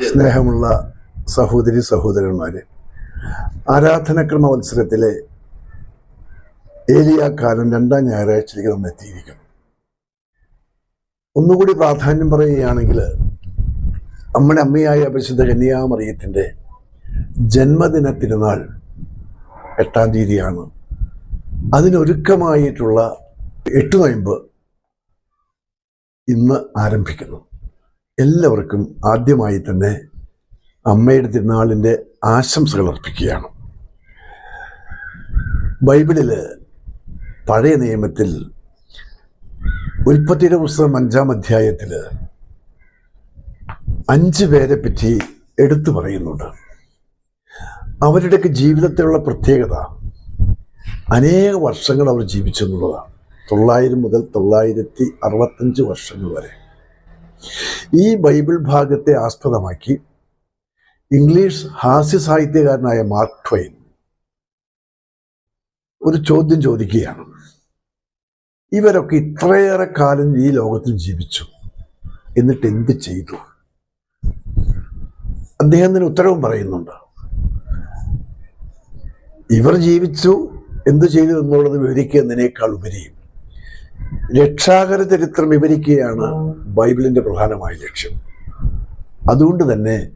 സ്നേഹമുള്ള സഹോദരി സഹോദരന്മാരെ ആരാധനക്രമ മത്സരത്തിലെ ഏലിയാക്കാലം രണ്ടാം ഞായറാഴ്ചയിലേക്ക് നമ്മൾ എത്തിയിരിക്കുന്നു. ഒന്നുകൂടി പ്രാധാന്യം പറയുകയാണെങ്കിൽ നമ്മുടെ അമ്മയായ പരിശുദ്ധ കന്യാമറിയത്തിന്റെ ജന്മദിന തിരുനാൾ എട്ടാം തീയതിയാണ്. അതിനൊരുക്കമായിട്ടുള്ള എട്ട് നൊയമ്പ് ഇന്ന് ആരംഭിക്കുന്നു. എല്ലാവർക്കും ആദ്യമായി തന്നെ അമ്മയുടെ തിരുനാളിന്റെ ആശംസകൾ അർപ്പിക്കുകയാണ്. ബൈബിളിൽ പഴയ നിയമത്തിൽ ഉൽപ്പത്തിയുടെ പുസ്തകം അഞ്ചാം അധ്യായത്തിൽ അഞ്ച് പേരെ പറ്റി എടുത്തു പറയുന്നുണ്ട്. അവരുടെയൊക്കെ ജീവിതത്തിലുള്ള പ്രത്യേകത അനേക വർഷങ്ങൾ അവർ ജീവിച്ചു എന്നുള്ളതാണ്. തൊള്ളായിരം മുതൽ തൊള്ളായിരത്തി അറുപത്തഞ്ച് വർഷങ്ങൾ വരെ. ഈ ബൈബിൾ ഭാഗത്തെ ആസ്പദമാക്കി ഇംഗ്ലീഷ് ഹാസ്യ സാഹിത്യകാരനായ മാർക്ക് ട്വൈൻ ഒരു ചോദ്യം ചോദിക്കുകയാണ്. ഇവരൊക്കെ ഇത്രയേറെ കാലം ഈ ലോകത്തിൽ ജീവിച്ചു. എന്നിട്ട് എന്ത് ചെയ്തു? അദ്ദേഹം അതിന് ഉത്തരവും പറയുന്നുണ്ട്. ഇവർ ജീവിച്ചു എന്ത് ചെയ്തു എന്നുള്ളത് വിവരിക്കുന്നതിനേക്കാൾ ഉപരി രക്ഷാകര ചരിത്രം വിവരിക്കുകയാണ് ബൈബിളിന്റെ പ്രധാനമായ ലക്ഷ്യം. അതുകൊണ്ട് തന്നെ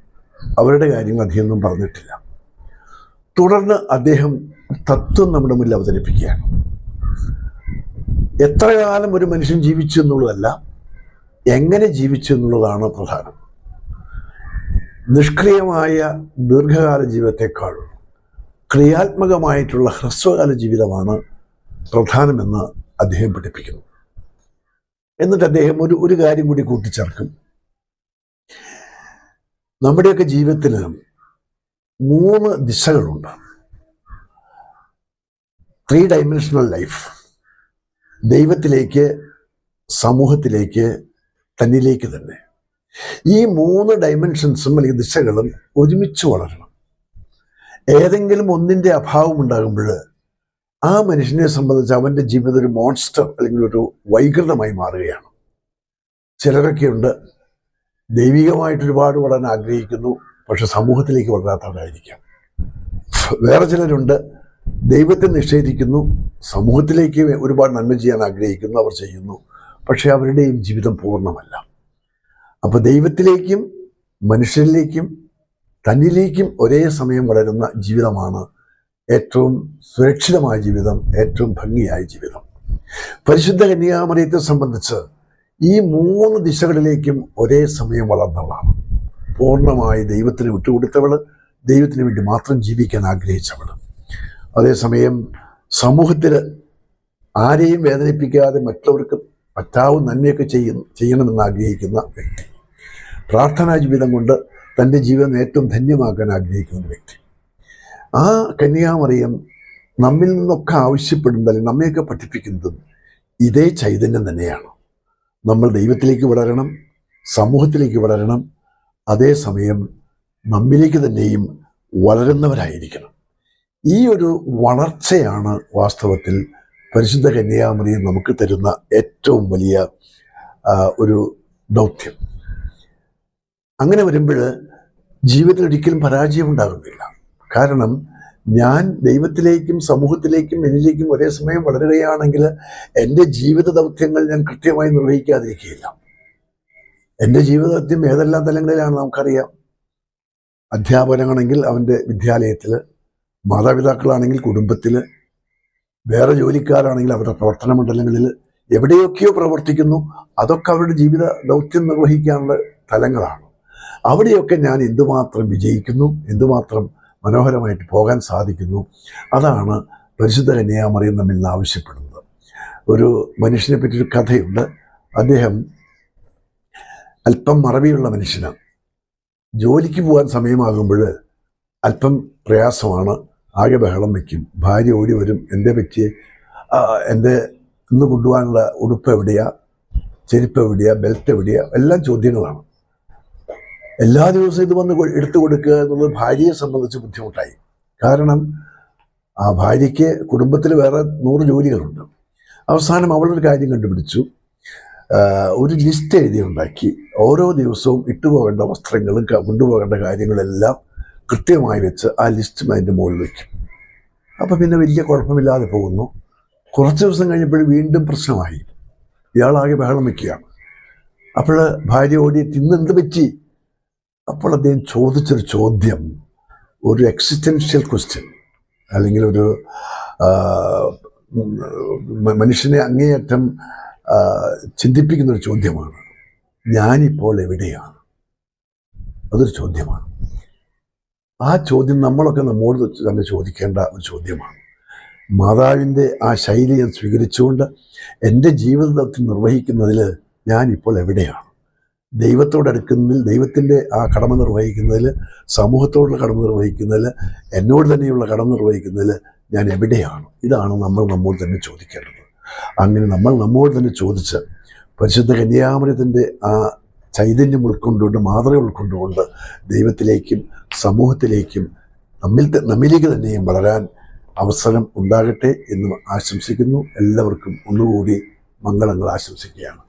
അവരുടെ കാര്യങ്ങൾ അധികമൊന്നും പറഞ്ഞിട്ടില്ല. തുടർന്ന് അദ്ദേഹം തത്വം നമ്മുടെ മുന്നിൽ അവതരിപ്പിക്കുകയാണ്. എത്ര കാലം ഒരു മനുഷ്യൻ ജീവിച്ചു എന്നുള്ളതല്ല എങ്ങനെ ജീവിച്ചു എന്നുള്ളതാണ് പ്രധാനം. നിഷ്ക്രിയമായ ദീർഘകാല ജീവിതത്തെക്കാൾ ക്രിയാത്മകമായിട്ടുള്ള ഹ്രസ്വകാല ജീവിതമാണ് പ്രധാനമെന്ന് അദ്ദേഹം പഠിപ്പിക്കുന്നു. എന്നിട്ട് അദ്ദേഹം ഒരു ഒരു കാര്യം കൂടി കൂട്ടിച്ചേർക്കും. നമ്മുടെയൊക്കെ ജീവിതത്തിൽ മൂന്ന് ദിശകളുണ്ട്. ത്രീ ഡൈമെൻഷണൽ ലൈഫ് ദൈവത്തിലേക്ക് സമൂഹത്തിലേക്ക് തന്നിലേക്ക് തന്നെ. ഈ മൂന്ന് ഡൈമെൻഷൻസും അല്ലെങ്കിൽ ദിശകളും ഒരുമിച്ച് വളരണം. ഏതെങ്കിലും ഒന്നിന്റെ അഭാവം ഉണ്ടാകുമ്പോൾ ആ മനുഷ്യനെ സംബന്ധിച്ച് അവന്റെ ജീവിതം ഒരു മോൺസ്റ്റർ അല്ലെങ്കിൽ ഒരു വൈകൃതമായി മാറുകയാണ്. ചിലരൊക്കെയുണ്ട് ദൈവികമായിട്ട് ഒരുപാട് വളരാൻ ആഗ്രഹിക്കുന്നു പക്ഷെ സമൂഹത്തിലേക്ക് വളരാത്തവരായിരിക്കാം. വേറെ ചിലരുണ്ട് ദൈവത്തെ നിഷേധിക്കുന്നു സമൂഹത്തിലേക്ക് ഒരുപാട് നന്മ ചെയ്യാൻ ആഗ്രഹിക്കുന്നു അവർ ചെയ്യുന്നു പക്ഷെ അവരുടെയും ജീവിതം പൂർണമല്ല. അപ്പോൾ ദൈവത്തിലേക്കും മനുഷ്യരിലേക്കും തന്നിലേക്കും ഒരേ സമയം വളരുന്ന ജീവിതമാണ് ഏറ്റവും സുരക്ഷിതമായ ജീവിതം ഏറ്റവും ഭംഗിയായ ജീവിതം. പരിശുദ്ധ കന്യാമറിയത്തെ സംബന്ധിച്ച് ഈ മൂന്ന് ദിശകളിലേക്കും ഒരേ സമയം വളർന്നവളാണ്. പൂർണമായി ദൈവത്തിന് വിട്ടുകൊടുത്തവൾ ദൈവത്തിന് വേണ്ടി മാത്രം ജീവിക്കാൻ ആഗ്രഹിച്ചവൾ അതേസമയം സമൂഹത്തിൽ ആരെയും വേദനിപ്പിക്കാതെ മറ്റുള്ളവർക്ക് പറ്റാവുന്ന നന്മയൊക്കെ ചെയ്യും ചെയ്യണമെന്ന് ആഗ്രഹിക്കുന്ന വ്യക്തി. പ്രാർത്ഥനാ ജീവിതം കൊണ്ട് തന്റെ ജീവിതം ഏറ്റവും ധന്യമാക്കാൻ ആഗ്രഹിക്കുന്ന വ്യക്തി. ആ കന്യാമറിയം നമ്മിൽ നിന്നൊക്കെ ആവശ്യപ്പെടുന്നത് അല്ലെങ്കിൽ നമ്മയൊക്കെ പഠിപ്പിക്കുന്നതും? ഇതേ ചൈതന്യം തന്നെയാണ്. നമ്മൾ ദൈവത്തിലേക്ക് വളരണം സമൂഹത്തിലേക്ക് വളരണം. അതേസമയം നമ്മിലേക്ക് തന്നെയും വളരുന്നവരായിരിക്കണം. ഈ ഒരു വളർച്ചയാണ് വാസ്തവത്തിൽ പരിശുദ്ധ കന്യാമറിയം നമുക്ക് തരുന്ന ഏറ്റവും വലിയ ഒരു ദൗത്യം. അങ്ങനെ വരുമ്പോൾ ജീവിതത്തിൽ ഒരിക്കലും പരാജയം ഉണ്ടാകുന്നില്ല കാരണം ഞാൻ ദൈവത്തിലേക്കും സമൂഹത്തിലേക്കും എന്നിലേക്കും ഒരേ സമയം വളരുകയാണെങ്കിൽ എന്റെ ജീവിത ദൗത്യങ്ങൾ ഞാൻ കൃത്യമായി നിർവഹിക്കാതിരിക്കുകയില്ല. എന്റെ ജീവിത ദൗത്യം ഏതെല്ലാം തലങ്ങളിലാണ് നമുക്കറിയാം. അധ്യാപനമാണെങ്കിൽ അവന്റെ വിദ്യാലയത്തിൽ മാതാപിതാക്കളാണെങ്കിൽ കുടുംബത്തിൽ വേറെ ജോലിക്കാരാണെങ്കിൽ അവരുടെ പ്രവർത്തന മണ്ഡലങ്ങളിൽ എവിടെയൊക്കെയോ പ്രവർത്തിക്കുന്നു. അതൊക്കെ അവരുടെ ജീവിത ദൗത്യം നിർവഹിക്കാനുള്ള തലങ്ങളാണ്. അവിടെയൊക്കെ ഞാൻ എന്തുമാത്രം വിജയിക്കുന്നു എന്തുമാത്രം മനോഹരമായിട്ട് പോകാൻ സാധിക്കുന്നു. അതാണ് പരിശുദ്ധ കന്യാമറിയും നമ്മിൽ നിന്ന് ആവശ്യപ്പെടുന്നത്. ഒരു മനുഷ്യനെ പറ്റിയൊരു കഥയുണ്ട്. അദ്ദേഹം അല്പം മറവിയുള്ള മനുഷ്യനാണ് ജോലിക്ക് പോകാൻ സമയമാകുമ്പോൾ അല്പം പ്രയാസമാണ്. ആകെ ബഹളം വയ്ക്കും. ഭാര്യ ഓടി വരും. എന്റെ പറ്റിയ എന്റെ ഇന്ന് കൊണ്ടുപോകാനുള്ള ഉടുപ്പ് എവിടെയാ? ചെരുപ്പ് എവിടെയാ? ബെൽറ്റ് എവിടെയാ? എല്ലാം ചോദ്യങ്ങളാണ്. എല്ലാ ദിവസവും ഇത് വന്ന് എടുത്തു കൊടുക്കുക എന്നുള്ളത് ഭാര്യയെ സംബന്ധിച്ച് ബുദ്ധിമുട്ടായി. കാരണം ആ ഭാര്യയ്ക്ക് കുടുംബത്തിൽ വേറെ നൂറ് ജോലികളുണ്ട്. അവസാനം അവളൊരു കാര്യം കണ്ടുപിടിച്ചു. ഒരു ലിസ്റ്റ് എഴുതി ഉണ്ടാക്കി ഓരോ ദിവസവും ഇട്ടുപോകേണ്ട വസ്ത്രങ്ങളും കൊണ്ടുപോകേണ്ട കാര്യങ്ങളെല്ലാം കൃത്യമായി വെച്ച് ആ ലിസ്റ്റും അതിന്റെ മുകളിൽ വയ്ക്കും. അപ്പോൾ പിന്നെ വലിയ കുഴപ്പമില്ലാതെ പോകുന്നു. കുറച്ച് ദിവസം കഴിഞ്ഞപ്പോൾ വീണ്ടും പ്രശ്നമായി. ഇയാളാകെ ബഹളം വയ്ക്കുകയാണ്. അപ്പോൾ ഭാര്യ ഓടി തിന്നെന്ത് പറ്റി? അപ്പോൾ അദ്ദേഹം ചോദിച്ചൊരു ചോദ്യം ഒരു എക്സിസ്റ്റൻഷ്യൽ ക്വസ്റ്റ്യൻ അല്ലെങ്കിൽ ഒരു മനുഷ്യനെ അങ്ങേയറ്റം ചിന്തിപ്പിക്കുന്ന ഒരു ചോദ്യമാണ്. ഞാനിപ്പോൾ എവിടെയാണ്? അതൊരു ചോദ്യമാണ്. ആ ചോദ്യം നമ്മളൊക്കെ നമ്മോട് തന്നെ ചോദിക്കേണ്ട ഒരു ചോദ്യമാണ്. മാതാവിന്റെ ആ ശൈലി ഞാൻ സ്വീകരിച്ചുകൊണ്ട് എന്റെ ജീവിതത്തിൽ നിർവഹിക്കുന്നതിൽ ഞാനിപ്പോൾ എവിടെയാണ്? ദൈവത്തോടടുക്കുന്നതിൽ ദൈവത്തിന്റെ ആ കടമ നിർവഹിക്കുന്നതിൽ സമൂഹത്തോടുള്ള കടമ നിർവഹിക്കുന്നതിൽ എന്നോട് തന്നെയുള്ള കടമ നിർവഹിക്കുന്നതിൽ ഞാൻ എവിടെയാണ്? ഇതാണ് നമ്മൾ നമ്മോട് തന്നെ ചോദിക്കേണ്ടത്. അങ്ങനെ നമ്മൾ നമ്മോട് തന്നെ ചോദിച്ച് പരിശുദ്ധ കന്യാമരത്തിന്റെ ആ ചൈതന്യം ഉൾക്കൊണ്ടുകൊണ്ട് മാതൃ ഉൾക്കൊണ്ടുകൊണ്ട് ദൈവത്തിലേക്കും സമൂഹത്തിലേക്കും നമ്മിൽ നമ്മിലേക്ക് തന്നെയും വളരാൻ അവസരം ഉണ്ടാകട്ടെ എന്ന് ആശംസിക്കുന്നു. എല്ലാവർക്കും ഒന്നുകൂടി മംഗളങ്ങൾ ആശംസിക്കുകയാണ്.